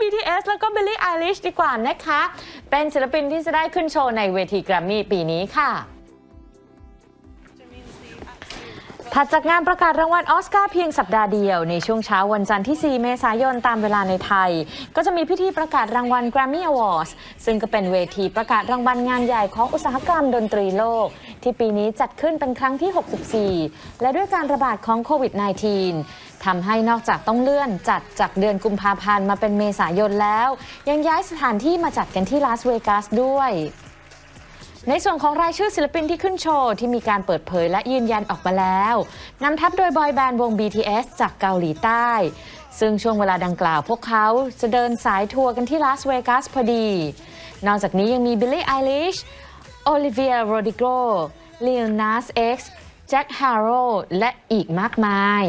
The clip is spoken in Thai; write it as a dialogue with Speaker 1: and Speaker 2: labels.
Speaker 1: BTS แล้วก็บิลลี่ไอริชดีกว่านะคะ เป็นศิลปินที่จะได้ขึ้นโชว์ในเวทีแกรมมี่ปีนี้ค่ะถัดจากงานประกาศรางวัลออสการ์เพียงสัปดาห์เดียว ในช่วงเช้าวันจันทร์ที่ 4 เมษายนตามเวลาในไทย ก็จะมีพิธีประกาศรางวัล Grammy Awards ซึ่งก็เป็นเวทีประกาศรางวัลงานใหญ่ของอุตสาหกรรมดนตรีโลก ที่ปีนี้จัดขึ้นเป็นครั้งที่ 64 และด้วยการระบาดของโควิด -19 ทำให้นอกจากต้องเลื่อนจัดจากเดือนกุมภาพันธ์มาเป็นเมษายนแล้ว ยังย้ายสถานที่มาจัดกันที่ลาสเวกัสด้วย ในส่วนของรายชื่อศิลปินที่ขึ้นโชว์ ที่มีการเปิดเผยและยืนยันออกมาแล้วนำทัพโดยบอยแบนด์วง BTS จากเกาหลีใต้ ซึ่งช่วงเวลาดังกล่าวพวกเขาจะเดินสายทัวร์กันที่ลาสเวกัสพอดี นอกจากนี้ยังมีบิลลี่ไอลิชโอลิเวียโรดิโกลีโอนัสเอ็กซ์แจ็คฮาร์โรและอีกมากมาย